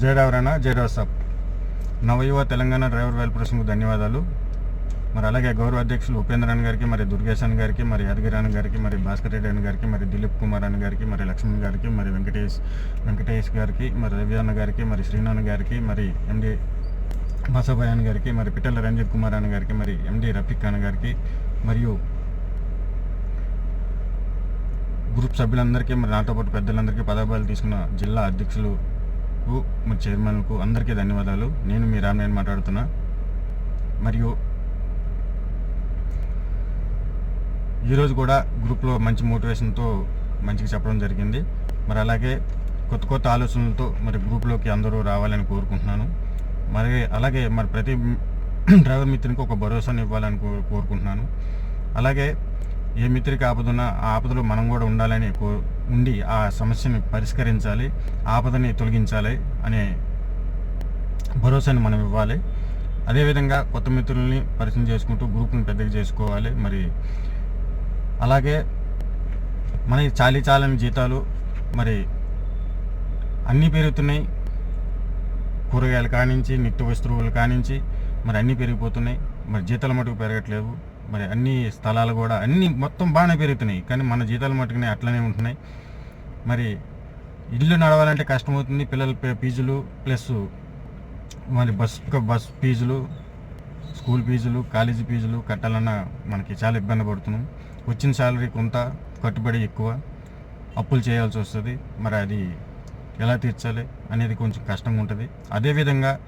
జై డ్రైవర్ జై సాబ్ నవయువ తెలంగాణ డ్రైవర్ వెల్పరేషన్కు ధన్యవాదాలు మరి అలాగే గౌరవ అధ్యక్షులు ఉపేంద్రన్న గారికి మరి దుర్గేశన్ గారికి మరి యాదగిరాన్ గారికి మరి భాస్కర్ రెడ్డి అని గారికి మరి దిలీప్ కుమార్ అని గారికి మరి లక్ష్మణ్ గారికి మరి వెంకటేష్ వెంకటేష్ గారికి మరి రవి అన్న గారికి మరి శ్రీనాథ్ గారికి మరి ఎండి బాసాబాయ్ అన్న గారికి మరి పిట్టల రంజిత్ కుమార్ అన్న గారికి మరి ఎండి రఫీక్ అన్న గారికి మరియు గ్రూప్ సభ్యులందరికీ మరి నాతో పాటు పెద్దలందరికీ పదవిలు తీసుకున్న జిల్లా అధ్యక్షులు మా చైర్మన్కు అందరికీ ధన్యవాదాలు. నేను మీ రామ్నాయన్ మాట్లాడుతున్నా. మరియు ఈరోజు కూడా గ్రూప్లో మంచి మోటివేషన్తో మంచిగా చెప్పడం జరిగింది. మరి అలాగే కొత్త కొత్త ఆలోచనలతో మరి గ్రూప్లోకి అందరూ రావాలని కోరుకుంటున్నాను. మరి అలాగే మరి ప్రతి డ్రైవర్ మిత్రునికి ఒక భరోసాను ఇవ్వాలని కోరుకుంటున్నాను. అలాగే ఏ మిత్రికి ఆపదున్నా ఆ ఆపదలో మనం కూడా ఉండాలని కో ఉండి ఆ సమస్యని పరిష్కరించాలి ఆపదని తొలగించాలి అనే భరోసాని మనం ఇవ్వాలి. అదేవిధంగా కొత్త మిత్రుల్ని పరిచయం చేసుకుంటూ గ్రూప్ని పెద్దగా చేసుకోవాలి. మరి అలాగే మన చాలీ చాలని జీతాలు మరి అన్నీ పెరుగుతున్నాయి. కూరగాయలు కానించి నిత్య వస్తువులు కానించి మరి అన్నీ పెరిగిపోతున్నాయి. మరి జీతాల మటుకు పెరగట్లేవు. మరి అన్ని స్థలాలు కూడా అన్నీ మొత్తం బాగానే పెరుగుతున్నాయి. కానీ మన జీతాలు మట్టుకునే అట్లనే ఉంటున్నాయి. మరి ఇల్లు నడవాలంటే కష్టమవుతుంది. పిల్లల ఫీజులు ప్లస్ మరి బస్ బస్ ఫీజులు స్కూల్ ఫీజులు కాలేజీ ఫీజులు కట్టాలన్నా మనకి చాలా ఇబ్బంది పడుతున్నాం. వచ్చిన శాలరీ కొంత కట్టుబడి ఎక్కువ అప్పులు చేయాల్సి వస్తుంది. మరి అది ఎలా తీర్చాలి అనేది కొంచెం కష్టంగా ఉంటుంది. అదేవిధంగా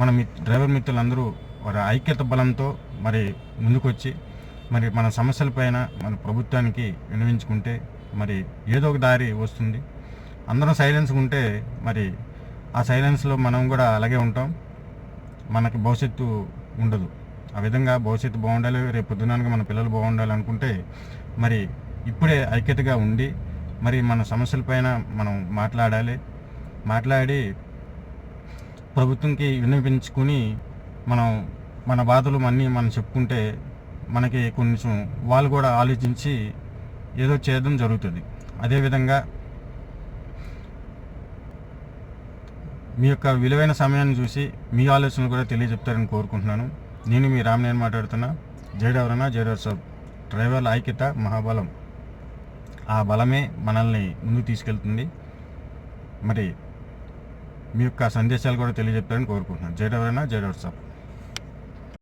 మన మిత్ డ్రైవర్ మిత్రులందరూ వారి ఐక్యత బలంతో మరి ముందుకొచ్చి మరి మన సమస్యలపైన మన ప్రభుత్వానికి వినవించుకుంటే మరి ఏదో ఒక దారి వస్తుంది. అందరం సైలెన్స్గా ఉంటే మరి ఆ సైలెన్స్లో మనం కూడా అలాగే ఉంటాం. మనకి భవిష్యత్తు ఉండదు. ఆ విధంగా భవిష్యత్తు బాగుండాలి రేపు పొద్దునానికి మన పిల్లలు బాగుండాలి అనుకుంటే మరి ఇప్పుడే ఐక్యతగా ఉండి మరి మన సమస్యలపైన మనం మాట్లాడాలి. మాట్లాడి ప్రభుత్వంకి వినిపించుకుని మనం మన బాధలు అన్నీ మనం చెప్పుకుంటే మనకి కొంచెం వాళ్ళు కూడా ఆలోచించి ఏదో చేయడం జరుగుతుంది. అదేవిధంగా మీ యొక్క విలువైన సమయాన్ని చూసి మీ ఆలోచనలు కూడా తెలియజెప్తారని కోరుకుంటున్నాను. నేను మీ రామనేని మాట్లాడుతున్నా జయడవరణ జయడెవర్ సాబ్. డ్రైవర్ల ఐక్యత మహాబలం. ఆ బలమే మనల్ని ముందుకు తీసుకెళ్తుంది. మరి మీ యొక్క సందేశాలు కూడా తెలియజెప్తారని కోరుకుంటున్నాను. జయడెవరన్నా జయడెవర్ సాబ్.